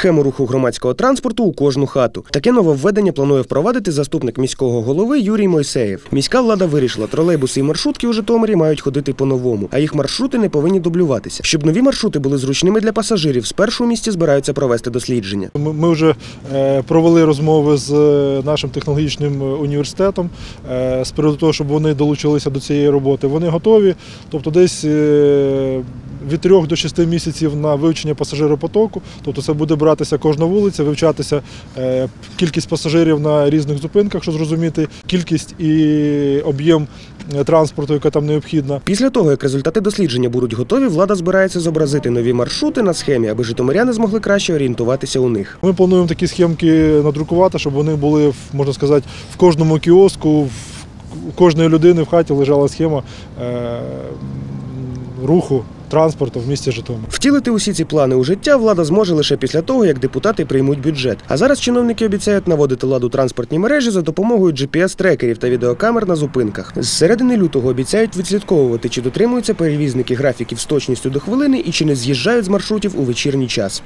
схему руху громадського транспорту у кожну хату. Таке нововведення планує впровадити заступник міського голови Юрій Мойсеєв. Міська влада вирішила, тролейбуси і маршрутки у Житомирі мають ходити по-новому, а їх маршрути не повинні дублюватися. Щоб нові маршрути були зручними для пасажирів, спершу у місті збираються провести дослідження. Ми вже е, провели розмови з е, нашим технологічним університетом е, з приводу того, щоб вони долучилися до цієї роботи. Вони готові, тобто десь від 3 до 6 місяців на вивчення пасажиропотоку. Тобто це буде братися кожна вулиця, вивчатися е, кількість пасажирів на різних зупинках, щоб зрозуміти кількість і об'єм е, транспорту, яка там необхідна. Після того, як результати дослідження будуть готові, влада збирається зобразити нові маршрути на схемі, аби житомиряни змогли краще орієнтуватися у них. Ми плануємо такі схемки надрукувати, щоб вони були, можна сказати, в кожному кіоску, в у кожної людини в хаті лежала схема е, руху транспорту в місті Житомир. Втілити усі ці плани у життя влада зможе лише після того, як депутати приймуть бюджет. А зараз чиновники обіцяють наводити ладу транспортні мережі за допомогою GPS-трекерів та відеокамер на зупинках. З середини лютого обіцяють відслідковувати, чи дотримуються перевізники графіків з точністю до хвилини і чи не з'їжджають з маршрутів у вечірній час.